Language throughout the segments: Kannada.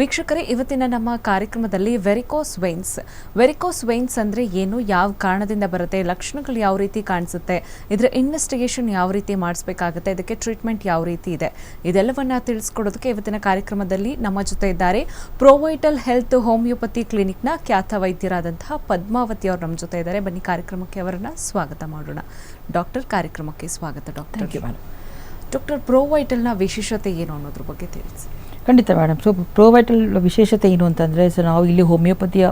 ವೀಕ್ಷಕರೇ ಇವತ್ತಿನ ನಮ್ಮ ಕಾರ್ಯಕ್ರಮದಲ್ಲಿ ವೆರಿಕೋಸ್ ವೈನ್ಸ್ ವೆರಿಕೋಸ್ ವೈನ್ಸ್ ಅಂದರೆ ಏನು ಯಾವ ಕಾರಣದಿಂದ ಬರುತ್ತೆ ಲಕ್ಷಣಗಳು ಯಾವ ರೀತಿ ಕಾಣಿಸುತ್ತೆ ಇದರ ಇನ್ವೆಸ್ಟಿಗೇಷನ್ ಯಾವ ರೀತಿ ಮಾಡಿಸ್ಬೇಕಾಗುತ್ತೆ ಇದಕ್ಕೆ ಟ್ರೀಟ್ಮೆಂಟ್ ಯಾವ ರೀತಿ ಇದೆ ಇದೆಲ್ಲವನ್ನ ತಿಳಿಸ್ಕೊಡೋದಕ್ಕೆ ಇವತ್ತಿನ ಕಾರ್ಯಕ್ರಮದಲ್ಲಿ ನಮ್ಮ ಜೊತೆ ಇದ್ದಾರೆ ಪ್ರೋವೈಟಲ್ ಹೆಲ್ತ್ ಹೋಮಿಯೋಪತಿ ಕ್ಲಿನಿಕ್ನ ಖ್ಯಾತ ವೈದ್ಯರಾದಂತಹ ಪದ್ಮಾವತಿ ಅವರು ನಮ್ಮ ಜೊತೆ ಇದ್ದಾರೆ. ಬನ್ನಿ ಕಾರ್ಯಕ್ರಮಕ್ಕೆ ಅವರನ್ನ ಸ್ವಾಗತ ಮಾಡೋಣ. ಡಾಕ್ಟರ್ ಕಾರ್ಯಕ್ರಮಕ್ಕೆ ಸ್ವಾಗತ ಡಾಕ್ಟರ್. ಡಾಕ್ಟರ್ ಪ್ರೋವೈಟಲ್ನ ವಿಶೇಷತೆ ಏನು ಅನ್ನೋದ್ರ ಬಗ್ಗೆ ತಿಳಿಸಿ. ಖಂಡಿತ ಮೇಡಮ್ ಸೊ ಪ್ರೋವೈಟಲ್ ವಿಶೇಷತೆ ಏನು ಅಂತಂದರೆ ಸೊ ನಾವು ಇಲ್ಲಿ ಹೋಮಿಯೋಪತಿಯ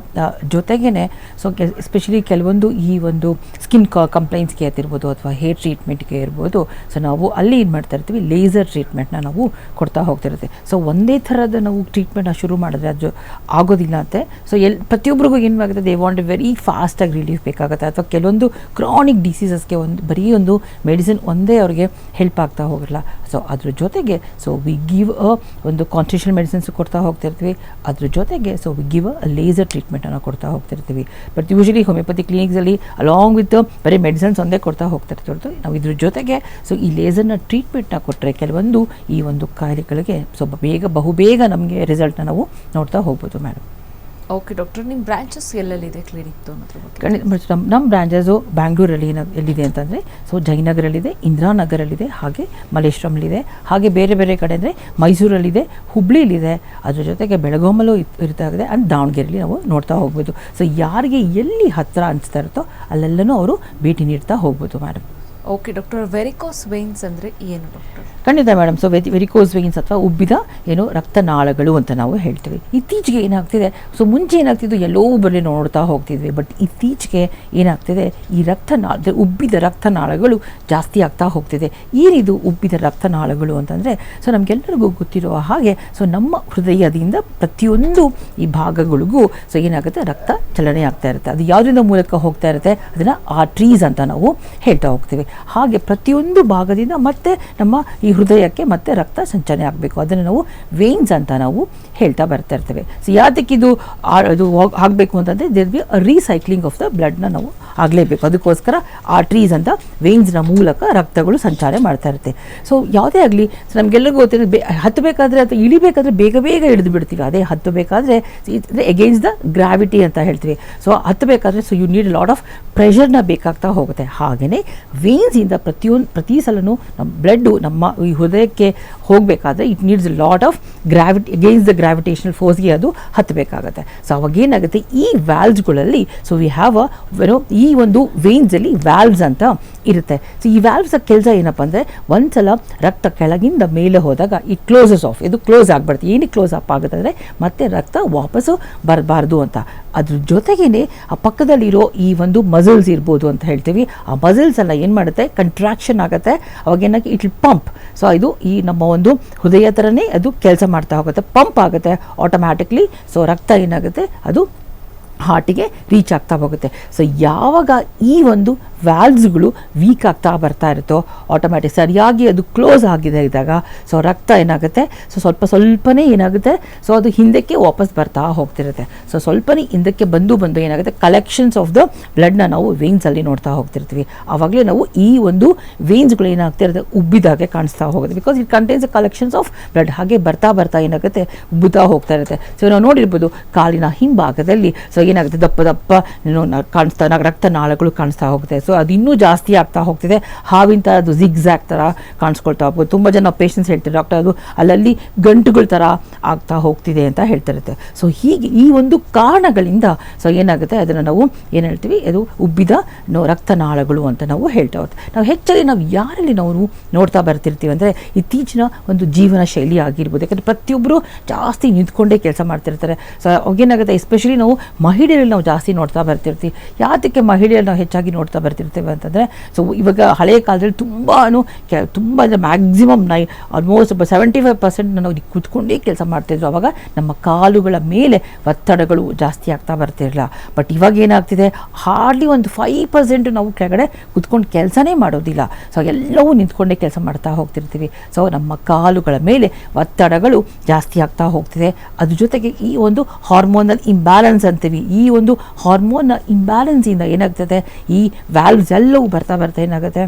ಜೊತೆಗೇ ಸೊ ಕೆ ಎಸ್ಪೆಷಲಿ ಕೆಲವೊಂದು ಈ ಒಂದು ಸ್ಕಿನ್ ಕ ಕಂಪ್ಲೈಂಟ್ಸ್ಗೆ ಆಗಿರ್ಬೋದು ಅಥವಾ ಹೇರ್ ಟ್ರೀಟ್ಮೆಂಟ್ಗೆ ಇರ್ಬೋದು ಸೊ ನಾವು ಅಲ್ಲಿ ಏನು ಮಾಡ್ತಾ ಇರ್ತೀವಿ ಲೇಸರ್ ಟ್ರೀಟ್ಮೆಂಟ್ನ ನಾವು ಕೊಡ್ತಾ ಹೋಗ್ತಿರುತ್ತೆ ಸೊ ಒಂದೇ ಥರದ ನಾವು ಟ್ರೀಟ್ಮೆಂಟ್ನ ಶುರು ಮಾಡಿದ್ರೆ ಅದು ಆಗೋದಿಲ್ಲ ಅಂತೆ. ಸೊ ಎಲ್ ಪ್ರತಿಯೊಬ್ಬರಿಗೂ ಏನಾಗುತ್ತೆ ದೇ ವಾಂಟ್ ವೆರಿ ಫಾಸ್ಟಾಗಿ ರಿಲೀಫ್ ಬೇಕಾಗುತ್ತೆ. ಅಥವಾ ಕೆಲವೊಂದು ಕ್ರಾನಿಕ್ ಡಿಸೀಸಸ್ಗೆ ಒಂದು, ಬರೀ ಒಂದು ಮೆಡಿಸಿನ್ ಒಂದೇ ಅವ್ರಿಗೆ ಹೆಲ್ಪ್ ಆಗ್ತಾ ಹೋಗಿರಲ್ಲ ಸೊ ಅದ್ರ ಜೊತೆಗೆ ಸೊ ವಿ ಗಿವ್ ಅ ಒಂದು ಕಾನ್ಸ್ಟಿಟ್ಯೂಷನ್ ಮೆಡಿಸಿನ್ಸ್ ಕೊಡ್ತಾ ಹೋಗ್ತಿರ್ತೀವಿ. ಅದ್ರ ಜೊತೆಗೆ so we give a laser ಟ್ರೀಟ್ಮೆಂಟನ್ನು ಕೊಡ್ತಾ ಹೋಗ್ತಿರ್ತೀವಿ. ಬಟ್ ಯೂಶಲಿ ಹೋಮಿಯೋಪತಿ ಕ್ಲಿನಿಕ್ಸಲ್ಲಿ ಅಲಾಂಗ್ ವಿತ್ ಬರೀ ಮೆಡಿಸಿನ್ಸ್ ಒಂದೇ ಕೊಡ್ತಾ ಹೋಗ್ತಿರ್ತೀವಿ ನಾವು ಇದ್ರ ಜೊತೆಗೆ ಸೊ ಈ ಲೇಸರ್ನ ಟ್ರೀಟ್ಮೆಂಟ್ನ ಕೊಟ್ಟರೆ ಕೆಲವೊಂದು ಈ ಒಂದು ಕಾಯಿಲೆಗಳಿಗೆ ಸ್ವಲ್ಪ ಬೇಗ, ಬಹುಬೇಗ ನಮಗೆ ರಿಸಲ್ಟ್ನ ನಾವು ನೋಡ್ತಾ ಹೋಗ್ಬೋದು ಮೇಡಮ್ ಓಕೆ ಡಾಕ್ಟರ್ ನಿಮ್ಮ ಬ್ರಾಂಚಸ್ ಎಲ್ಲೆಲ್ಲಿದೆ ಬಗ್ಗೆ? ಖಂಡಿತ ನಮ್ಮ ನಮ್ಮ ಬ್ರಾಂಚಸ್ಸು ಬ್ಯಾಂಗ್ಳೂರಲ್ಲಿ ಎಲ್ಲಿದೆ ಅಂತಂದರೆ ಸೊ ಜಯನಗರಲ್ಲಿದೆ, ಇಂದಿರಾನಗರಲ್ಲಿದೆ, ಹಾಗೆ ಮಲ್ಲೇಶ್ವರಂಲ್ಲಿದೆ ಹಾಗೆ ಬೇರೆ ಬೇರೆ ಕಡೆ ಅಂದರೆ ಮೈಸೂರಲ್ಲಿದೆ, ಹುಬ್ಳಿಲಿದೆ, ಅದ್ರ ಜೊತೆಗೆ ಬೆಳಗಾಮಲ್ಲೂ ಇತ್- ಇರ್ತಾ ಇದೆ ಆ್ಯಂಡ್ ದಾವಣಗೆರೆಯಲ್ಲಿ ನಾವು ನೋಡ್ತಾ ಹೋಗ್ಬೋದು. ಸೊ ಯಾರಿಗೆ ಎಲ್ಲಿ ಹತ್ತಿರ ಅನಿಸ್ತಾ ಇರುತ್ತೋ ಅಲ್ಲೆಲ್ಲನೂ ಅವರು ಭೇಟಿ ನೀಡ್ತಾ ಹೋಗ್ಬೋದು madam okay doctor varicose veins ಅಂದರೆ ಏನು ಡಾಕ್ಟರ್ ಖಂಡಿತ madam so very varicose veins ಅಥವಾ ಉಬ್ಬಿದ, ಏನು, ರಕ್ತನಾಳಗಳು ಅಂತ ನಾವು ಹೇಳ್ತೀವಿ. ಇತ್ತೀಚೆಗೆ ಏನಾಗ್ತಿದೆ? ಸೊ ಮುಂಚೆ ಏನಾಗ್ತಿದ್ದು ಎಲ್ಲೋ ಬರಲಿ ನೋಡ್ತಾ ಹೋಗ್ತಿದ್ವಿ. ಬಟ್ ಇತ್ತೀಚೆಗೆ ಏನಾಗ್ತಿದೆ? ಈ ರಕ್ತನಾಳ ಉಬ್ಬಿದ ರಕ್ತನಾಳಗಳು ಜಾಸ್ತಿ ಆಗ್ತಾ ಹೋಗ್ತಿದೆ. ಏನಿದು ಉಬ್ಬಿದ ರಕ್ತನಾಳಗಳು ಅಂತಂದರೆ ಸೊ ನಮಗೆಲ್ಲರಿಗೂ ಗೊತ್ತಿರುವ ಹಾಗೆ ಸೊ ನಮ್ಮ ಹೃದಯದಿಂದ ಪ್ರತಿಯೊಂದು ಈ ಭಾಗಗಳಿಗೂ ಸೊ ಏನಾಗುತ್ತೆ? ರಕ್ತ ಚಲನೆ ಆಗ್ತಾ ಇರುತ್ತೆ. ಅದು ಯಾವುದರಿಂದ ಮೂಲಕ ಹೋಗ್ತಾ ಇರುತ್ತೆ? ಅದನ್ನು ಆರ್ಟ್ರೀಸ್ ಅಂತ ನಾವು ಹೇಳ್ತಾ ಹೋಗ್ತೀವಿ. ಹಾಗೆ ಪ್ರತಿಯೊಂದು ಭಾಗದಿಂದ ಮತ್ತೆ ನಮ್ಮ ಈ ಹೃದಯಕ್ಕೆ ಮತ್ತೆ ರಕ್ತ ಸಂಚಲನೆ ಆಗಬೇಕು. ಅದನ್ನು ನಾವು ವೇನ್ಸ್ ಅಂತ ನಾವು ಹೇಳ್ತಾ ಬರ್ತಾ ಇರ್ತೇವೆ. ಸೊ ಯಾತಕ್ಕಿದು ಇದು ಅದು ಆಗಬೇಕು ಅಂತಂದರೆ there be recycling of the ಬ್ಲಡ್ನ ನಾವು ಆಗಲೇಬೇಕು. ಅದಕ್ಕೋಸ್ಕರ ಆರ್ಟ್ರೀಸ್ ಅಂತ ವೇನ್ಸ್ನ ಮೂಲಕ ರಕ್ತಗಳು ಸಂಚಾರ ಮಾಡ್ತಾ ಇರುತ್ತೆ. ಸೊ ಯಾವುದೇ ಆಗಲಿ ಸೊ ನಮಗೆಲ್ಲರಿಗೂ ಗೊತ್ತಿರೋದು ಬೇ ಹತ್ತಬೇಕಾದ್ರೆ ಅಥವಾ ಇಳಿಬೇಕಾದ್ರೆ ಬೇಗ ಬೇಗ ಇಳಿದು ಬಿಡ್ತೀವಿ. ಅದೇ ಹತ್ತಬೇಕಾದ್ರೆ ಎಗೇನ್ಸ್ಟ್ ದ ಗ್ರಾವಿಟಿ ಅಂತ ಹೇಳ್ತೀವಿ. So ಹತ್ತಬೇಕಾದ್ರೆ so you need lot of ಪ್ರೆಷರ್ನ ಬೇಕಾಗ್ತಾ ಹೋಗುತ್ತೆ. ಹಾಗೆಯೇ ವೇನ್ಸಿಂದ ಪ್ರತಿಯೊಂದು ಪ್ರತಿ ಸಲನೂ ನಮ್ಮ ಬ್ಲಡ್ಡು ನಮ್ಮ ಈ ಹೃದಯಕ್ಕೆ ಹೋಗಬೇಕಾದ್ರೆ it needs lot of gravity against the gravitational ಫೋರ್ಸ್ಗೆ ಅದು ಹತ್ತಬೇಕಾಗತ್ತೆ. ಸೊ ಅವಾಗ ಏನಾಗುತ್ತೆ? ಈ ವ್ಯಾಲ್ವ್ಸ್ಗಳಲ್ಲಿ ಸೊ ವಿ ಹ್ಯಾವ್ ಅ ಏನೋ ಈ ಒಂದು ವೇನ್ಸಲ್ಲಿ ವ್ಯಾಲ್ವ್ಸ್ ಅಂತ ಇರುತ್ತೆ. ಸೊ ಈ ವ್ಯಾಲ್ವ್ಸ್ ಕೆಲಸ ಏನಪ್ಪ ಅಂದರೆ ಒಂದ್ಸಲ ರಕ್ತ ಕೆಳಗಿಂದ ಮೇಲೆ ಹೋದಾಗ ಈ ಕ್ಲೋಸಸ್ ಆಫ್ ಇದು ಕ್ಲೋಸ್ ಆಗ್ಬಾರ್ದು ಏನಕ್ಕೆ ಕ್ಲೋಸ್ ಅಪ್ ಆಗುತ್ತೆ ಅಂದರೆ, ಮತ್ತೆ ರಕ್ತ ವಾಪಸ್ಸು ಬರಬಾರ್ದು ಅಂತ. ಅದ್ರ ಜೊತೆಗೇ ಆ ಪಕ್ಕದಲ್ಲಿರೋ ಈ ಒಂದು ಮಸಲ್ಸ್ ಇರ್ಬೋದು ಅಂತ ಹೇಳ್ತೀವಿ. ಆ ಮಸಲ್ಸ್ ಎಲ್ಲ ಏನು ಮಾಡುತ್ತೆ? ಕಂಟ್ರಾಕ್ಷನ್ ಆಗುತ್ತೆ. ಅವಾಗ ಏನಾಗಿ ಇಟ್ ಪಂಪ್ ಸೊ ಇದು ಈ ನಮ್ಮ ಒಂದು ಹೃದಯ ಥರನೇ ಅದು ಕೆಲಸ ಮಾಡ್ತಾ ಹೋಗುತ್ತೆ. ಪಂಪ್ ಆಗುತ್ತೆ ಆಟೋಮ್ಯಾಟಿಕ್ಲಿ ಸೊ ರಕ್ತ ಏನಾಗುತ್ತೆ? ಅದು ಹಾರ್ಟಿಗೆ ರೀಚ್ ಆಗ್ತಾ ಹೋಗುತ್ತೆ. ಸೊ ಯಾವಾಗ ಈ ಒಂದು ವ್ಯಾಲ್ವ್ಸ್ಗಳು ವೀಕ್ ಆಗ್ತಾ ಬರ್ತಾ ಇರುತ್ತೋ ಆಟೋಮ್ಯಾಟಿಕ್ ಸರಿಯಾಗಿ ಅದು ಕ್ಲೋಸ್ ಆಗಿದೆ ಇದ್ದಾಗ ಸೊ ರಕ್ತ ಏನಾಗುತ್ತೆ? ಸೊ ಸ್ವಲ್ಪ ಸ್ವಲ್ಪನೇ ಏನಾಗುತ್ತೆ? ಸೊ ಅದು ಹಿಂದಕ್ಕೆ ವಾಪಸ್ ಬರ್ತಾ ಹೋಗ್ತಿರುತ್ತೆ. ಸೊ ಸ್ವಲ್ಪನೇ ಹಿಂದಕ್ಕೆ ಬಂದು ಬಂದು ಏನಾಗುತ್ತೆ? ಕಲೆಕ್ಷನ್ಸ್ ಆಫ್ ದ ಬ್ಲಡ್ನ ನಾವು ವೇನ್ಸಲ್ಲಿ ನೋಡ್ತಾ ಹೋಗ್ತಿರ್ತೀವಿ. ಆವಾಗಲೇ ನಾವು ಈ ಒಂದು ವೇನ್ಸ್ಗಳು ಏನಾಗ್ತಾ ಇರುತ್ತೆ? ಉಬ್ಬಿದಾಗೆ ಕಾಣಿಸ್ತಾ ಹೋಗುತ್ತೆ. Because it contains collections of blood ಹಾಗೆ ಬರ್ತಾ ಬರ್ತಾ ಏನಾಗುತ್ತೆ? ಉಬ್ಬುತ್ತಾ ಹೋಗ್ತಾ ಇರುತ್ತೆ. ಸೊ ನಾವು ನೋಡಿರ್ಬೋದು, ಕಾಲಿನ ಹಿಂಭಾಗದಲ್ಲಿ ಸೊ ಏನಾಗುತ್ತೆ? ದಪ್ಪ ದಪ್ಪ ಕಾಣಿಸ್ತಾ, ರಕ್ತ ರಕ್ತನಾಳಗಳು ಕಾಣಿಸ್ತಾ ಹೋಗುತ್ತೆ. ಸೊ ಅದು ಇನ್ನೂ ಜಾಸ್ತಿ ಆಗ್ತಾ ಹೋಗ್ತಿದೆ. ಹಾವಿನ ಥರ ಅದು ಜಿಗ್ಝ್ಯಾಕ್ ಥರ ಕಾಣಿಸ್ಕೊಳ್ತಾ ಹೋಗ್ಬೋದು ತುಂಬ ಜನ ಪೇಷಂಟ್ಸ್ ಹೇಳ್ತಾರೆ, ಡಾಕ್ಟರ್, ಅದು ಅಲ್ಲಲ್ಲಿ ಗಂಟುಗಳ ಥರ ಆಗ್ತಾ ಹೋಗ್ತಿದೆ ಅಂತ ಹೇಳ್ತಿರುತ್ತೆ ಸೊ ಹೀಗೆ ಈ ಒಂದು ಕಾರಣಗಳಿಂದ ಸೊ ಏನಾಗುತ್ತೆ? ಅದನ್ನು ನಾವು ಏನು ಹೇಳ್ತೀವಿ? ಅದು ಉಬ್ಬಿದ, ನೋ ರಕ್ತನಾಳಗಳು ಅಂತ ನಾವು ಹೇಳ್ತಾ ಹೋಗ್ತೀವಿ. ನಾವು ಹೆಚ್ಚಾಗಿ ನಾವು ಯಾರಲ್ಲಿ ನಾವು ನೋಡ್ತಾ ಬರ್ತಿರ್ತೀವಿ ಅಂದರೆ ಇತ್ತೀಚಿನ ಒಂದು ಜೀವನ ಶೈಲಿ ಆಗಿರ್ಬೋದು. ಯಾಕಂದರೆ ಪ್ರತಿಯೊಬ್ಬರು ಜಾಸ್ತಿ ನಿಂತ್ಕೊಂಡೇ ಕೆಲಸ ಮಾಡ್ತಿರ್ತಾರೆ. ಸೊ ಅವಾಗೇನಾಗುತ್ತೆ ಎಸ್ಪೆಷಲಿ ನಾವು ಮಹಿಳೆಯರಲ್ಲಿ ನಾವು ಜಾಸ್ತಿ ನೋಡ್ತಾ ಬರ್ತಿರ್ತೀವಿ. ಯಾತಕ್ಕೆ ಮಹಿಳೆಯರು ನಾವು ಹೆಚ್ಚಾಗಿ ನೋಡ್ತಾ ಬರ್ತಿರ್ತೇವೆ ಅಂತಂದರೆ ಸೊ ಇವಾಗ ಹಳೆಯ ಕಾಲದಲ್ಲಿ ತುಂಬಾ ಕೆ, ತುಂಬ ಅಂದರೆ ಮ್ಯಾಕ್ಸಿಮಮ್ ನೈ ಆಲ್ಮೋಸ್ಟ್ ಸೆವೆಂಟಿ ಫೈವ್ ಪರ್ಸೆಂಟ್ ನಾವು ಕೂತ್ಕೊಂಡೇ ಕೆಲಸ ಮಾಡ್ತಿದ್ರು. ಅವಾಗ ನಮ್ಮ ಕಾಲುಗಳ ಮೇಲೆ ಒತ್ತಡಗಳು ಜಾಸ್ತಿ ಆಗ್ತಾ ಬರ್ತಿರಲಿಲ್ಲ. ಬಟ್ ಇವಾಗ ಏನಾಗ್ತಿದೆ ಹಾರ್ಡ್ಲಿ ಒಂದು ಫೈವ್ ಪರ್ಸೆಂಟ್ ನಾವು ಕೆಳಗಡೆ ಕುತ್ಕೊಂಡು ಕೆಲಸನೇ ಮಾಡೋದಿಲ್ಲ. ಸೊ ಎಲ್ಲವೂ ನಿಂತ್ಕೊಂಡೇ ಕೆಲಸ ಮಾಡ್ತಾ ಹೋಗ್ತಿರ್ತೀವಿ. ಸೊ ನಮ್ಮ ಕಾಲುಗಳ ಮೇಲೆ ಒತ್ತಡಗಳು ಜಾಸ್ತಿ ಆಗ್ತಾ ಹೋಗ್ತಿದೆ. ಅದ್ರ ಜೊತೆಗೆ ಈ ಒಂದು ಹಾರ್ಮೋನಲ್ ಇಂಬ್ಯಾಲೆನ್ಸ್ ಅಂತೀವಿ. ಈ ಒಂದು ಹಾರ್ಮೋನ್ ಇಂಬ್ಯಾಲೆನ್ಸಿಂದ ಏನಾಗ್ತದೆ, ಈ ವ್ಯಾಲ್ವ್ಸ್ ಎಲ್ಲವೂ ಬರ್ತಾ ಬರ್ತಾ ಏನಾಗುತ್ತೆ?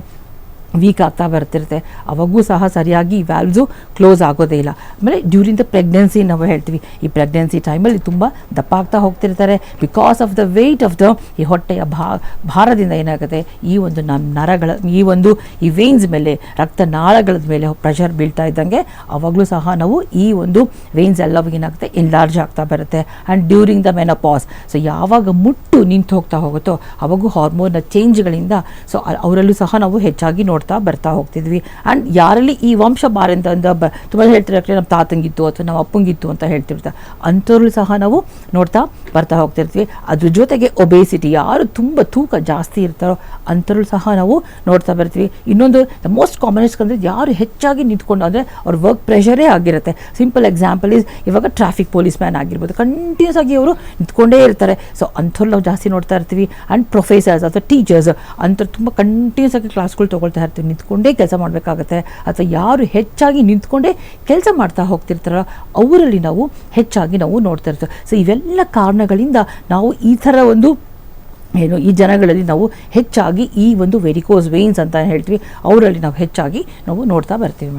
ವೀಕ್ ಆಗ್ತಾ ಬರ್ತಿರುತ್ತೆ. ಅವಾಗೂ ಸಹ ಸರಿಯಾಗಿ ಈ ವ್ಯಾಲ್ವ್ಸು ಕ್ಲೋಸ್ ಆಗೋದೇ ಇಲ್ಲ. ಆಮೇಲೆ ಡ್ಯೂರಿಂಗ್ ದ ಪ್ರೆಗ್ನೆನ್ಸಿ ನಾವು ಹೇಳ್ತೀವಿ, ಈ ಪ್ರೆಗ್ನೆನ್ಸಿ ಟೈಮಲ್ಲಿ ತುಂಬ ದಪ್ಪ ಆಗ್ತಾ ಹೋಗ್ತಿರ್ತಾರೆ. Because of the weight of the ಈ ಹೊಟ್ಟೆಯ ಭಾ, ಭಾರದಿಂದ ಏನಾಗುತ್ತೆ? ಈ ಒಂದು ನಮ್ಮ ನರಗಳ, ಈ ಒಂದು ಈ ವೇನ್ಸ್ ಮೇಲೆ ರಕ್ತನಾಳಗಳ ಮೇಲೆ ಪ್ರೆಷರ್ ಬೀಳ್ತಾ ಇದ್ದಂಗೆ ಅವಾಗಲೂ ಸಹ ನಾವು ಈ ಒಂದು ವೇನ್ಸ್ ಎಲ್ಲವೂ ಏನಾಗುತ್ತೆ? ಎನ್ಲಾರ್ಜ್ ಆಗ್ತಾ ಬರುತ್ತೆ. And during the menopause so ಯಾವಾಗ ಮುಟ್ಟು ನಿಂತು ಹೋಗ್ತಾ ಹೋಗುತ್ತೋ, ಅವಾಗೂ ಹಾರ್ಮೋನ್ನ ಚೇಂಜ್ಗಳಿಂದ ಸೊ ಅವರಲ್ಲೂ ಸಹ ನಾವು ಹೆಚ್ಚಾಗಿ ನೋಡ್ತಾ ಬರ್ತಾ ಹೋಗ್ತಿದ್ವಿ. ಆ್ಯಂಡ್ ಯಾರಲ್ಲಿ ಈ ವಂಶ ಬಾರಿಂದ ಬ ತುಂಬ ಹೇಳ್ತಿರ್ತಾರೆ ನಮ್ಮ ತಾತಂಗಿತ್ತು ಅಥವಾ ನಮ್ಮ ಅಪ್ಪಂಗಿತ್ತು ಅಂತ ಹೇಳ್ತಿರ್ತಾರೆ. ಅಂಥವ್ರು ಸಹ ನಾವು ನೋಡ್ತಾ ಬರ್ತಾ ಹೋಗ್ತಿರ್ತೀವಿ. ಅದ್ರ ಜೊತೆಗೆ ಒಬೇಸಿಟಿ ಯಾರು ತುಂಬ ತೂಕ ಜಾಸ್ತಿ ಇರ್ತಾರೋ ಅಂಥವ್ರು ಸಹ ನಾವು ನೋಡ್ತಾ ಬರ್ತೀವಿ. ಇನ್ನೊಂದು ದ ಮೋಸ್ಟ್ ಕಾಮನೆಸ್ಟ್ ಅಂದರೆ ಯಾರು ಹೆಚ್ಚಾಗಿ ನಿಂತ್ಕೊಂಡು, ಅಂದರೆ ಅವ್ರ ವರ್ಕ್ ಪ್ರೆಷರೇ ಆಗಿರುತ್ತೆ. ಸಿಂಪಲ್ ಎಕ್ಸಾಂಪಲ್ ಇಸ್ ಇವಾಗ ಟ್ರಾಫಿಕ್ ಪೊಲೀಸ್ ಮ್ಯಾನ್ ಆಗಿರ್ಬೋದು. ಕಂಟಿನ್ಯೂಸ್ ಆಗಿ ಅವರು ನಿಂತ್ಕೊಂಡೇ ಇರ್ತಾರೆ. ಸೊ ಅಂಥವ್ರು ನಾವು ಜಾಸ್ತಿ ನೋಡ್ತಾ ಇರ್ತೀವಿ. ಆ್ಯಂಡ್ ಪ್ರೊಫೆಸರ್ಸ್ ಅಥವಾ ಟೀಚರ್ಸ್ ಅಂಥವ್ರು ತುಂಬ ಕಂಟಿನ್ಯೂಸ್ ಆಗಿ ಕ್ಲಾಸ್ಗಳು ತೊಗೊಳ್ತಾ ಇರ್ತೀವಿ ನಿಂತ್ಕೊಂಡೇ ಕೆಲಸ ಮಾಡಬೇಕಾಗತ್ತೆ. ಅಥವಾ ಯಾರು ಹೆಚ್ಚಾಗಿ ನಿಂತ್ಕೊಂಡೇ ಕೆಲಸ ಮಾಡ್ತಾ ಹೋಗ್ತಿರ್ತಾರೋ ಅವರಲ್ಲಿ ನಾವು ಹೆಚ್ಚಾಗಿ ನಾವು ನೋಡ್ತಾ ಇರ್ತೀವಿ. ಸೊ ಇವೆಲ್ಲ ಕಾರಣಗಳಿಂದ ನಾವು ಈ ಥರ ಒಂದು ಏನು, ಈ ಜನಗಳಲ್ಲಿ ನಾವು ಹೆಚ್ಚಾಗಿ ಈ ಒಂದು ವೆರಿಕೋಸ್ ವೇನ್ಸ್ ಅಂತ ಹೇಳ್ತೀವಿ. ಅವರಲ್ಲಿ ನಾವು ಹೆಚ್ಚಾಗಿ ನಾವು ನೋಡ್ತಾ ಬರ್ತೀವಿ ಮೇಡಮ್.